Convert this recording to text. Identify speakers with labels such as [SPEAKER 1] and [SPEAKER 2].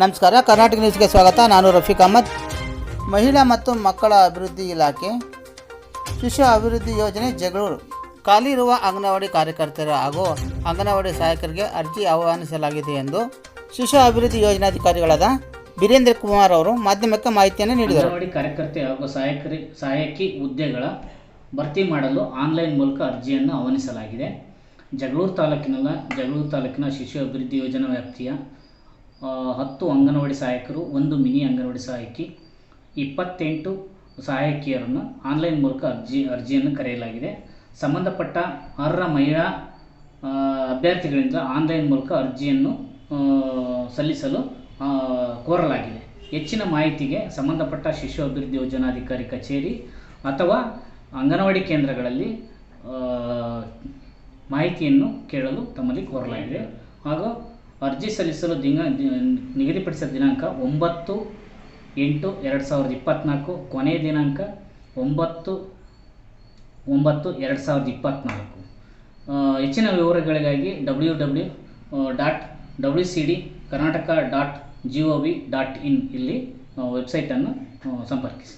[SPEAKER 1] ನಮಸ್ಕಾರ. ಕರ್ನಾಟಕ ನ್ಯೂಸ್ಗೆ ಸ್ವಾಗತ. ನಾನು ರಫೀಕ್ ಅಹಮದ್. ಮಹಿಳಾ ಮತ್ತು ಮಕ್ಕಳ ಅಭಿವೃದ್ಧಿ ಇಲಾಖೆ ಶಿಶು ಅಭಿವೃದ್ಧಿ ಯೋಜನೆ, ಜಗಳೂರು. ಖಾಲಿ ಇರುವ ಅಂಗನವಾಡಿ ಕಾರ್ಯಕರ್ತರು ಹಾಗೂ ಅಂಗನವಾಡಿ ಸಹಾಯಕರಿಗೆ ಅರ್ಜಿ ಆಹ್ವಾನಿಸಲಾಗಿದೆ ಎಂದು ಶಿಶು ಅಭಿವೃದ್ಧಿ ಯೋಜನಾಧಿಕಾರಿಗಳಾದ ಬೀರೇಂದ್ರ ಕುಮಾರ್ ಅವರು ಮಾಧ್ಯಮಕ್ಕೆ ಮಾಹಿತಿಯನ್ನು ನೀಡಿದರು.
[SPEAKER 2] ಅಂಗನವಾಡಿ ಕಾರ್ಯಕರ್ತೆ ಹಾಗೂ ಸಹಾಯಕರಿ, ಸಹಾಯಕಿ ಹುದ್ದೆಗಳ ಭರ್ತಿ ಮಾಡಲು ಆನ್ಲೈನ್ ಮೂಲಕ ಅರ್ಜಿಯನ್ನು ಆಹ್ವಾನಿಸಲಾಗಿದೆ. ಜಗಳೂರು ತಾಲೂಕಿನ ಜಗಳೂರು ತಾಲೂಕಿನ ಶಿಶು ಅಭಿವೃದ್ಧಿ ಯೋಜನಾ ವ್ಯಾಪ್ತಿಯ ಹತ್ತು ಅಂಗನವಾಡಿ ಸಹಾಯಕರು, ಒಂದು ಮಿನಿ ಅಂಗನವಾಡಿ ಸಹಾಯಕಿ, ಇಪ್ಪತ್ತೆಂಟು ಸಹಾಯಕಿಯರನ್ನು ಆನ್ಲೈನ್ ಮೂಲಕ ಅರ್ಜಿ, ಅರ್ಜಿಯನ್ನು ಕರೆಯಲಾಗಿದೆ. ಸಂಬಂಧಪಟ್ಟ ಅರ್ಹ ಮಹಿಳಾ ಅಭ್ಯರ್ಥಿಗಳಿಂದ ಆನ್ಲೈನ್ ಮೂಲಕ ಅರ್ಜಿಯನ್ನು ಸಲ್ಲಿಸಲು ಕೋರಲಾಗಿದೆ. ಹೆಚ್ಚಿನ ಮಾಹಿತಿಗೆ ಸಂಬಂಧಪಟ್ಟ ಶಿಶು ಅಭಿವೃದ್ಧಿ ಯೋಜನಾಧಿಕಾರಿ ಕಚೇರಿ ಅಥವಾ ಅಂಗನವಾಡಿ ಕೇಂದ್ರಗಳಲ್ಲಿ ಮಾಹಿತಿಯನ್ನು ಕೇಳಲು ತಮ್ಮಲ್ಲಿ ಕೋರಲಾಗಿದೆ. ಹಾಗೂ ಅರ್ಜಿ ಸಲ್ಲಿಸಲು ದಿನ ನಿಗದಿಪಡಿಸಿದ ದಿನಾಂಕ ಒಂಬತ್ತು ಎಂಟು ಎರಡು ಸಾವಿರದ ಇಪ್ಪತ್ತ್ನಾಲ್ಕು ಕೊನೆಯ ದಿನಾಂಕ ಒಂಬತ್ತು ಒಂಬತ್ತು ಎರಡು ಸಾವಿರದ ಇಪ್ಪತ್ತ್ನಾಲ್ಕು ಹೆಚ್ಚಿನ ವಿವರಗಳಿಗಾಗಿ W W dot W C D, Karnataka dot G O V dot in ಇಲ್ಲಿ ವೆಬ್ಸೈಟನ್ನು ಸಂಪರ್ಕಿಸಿ.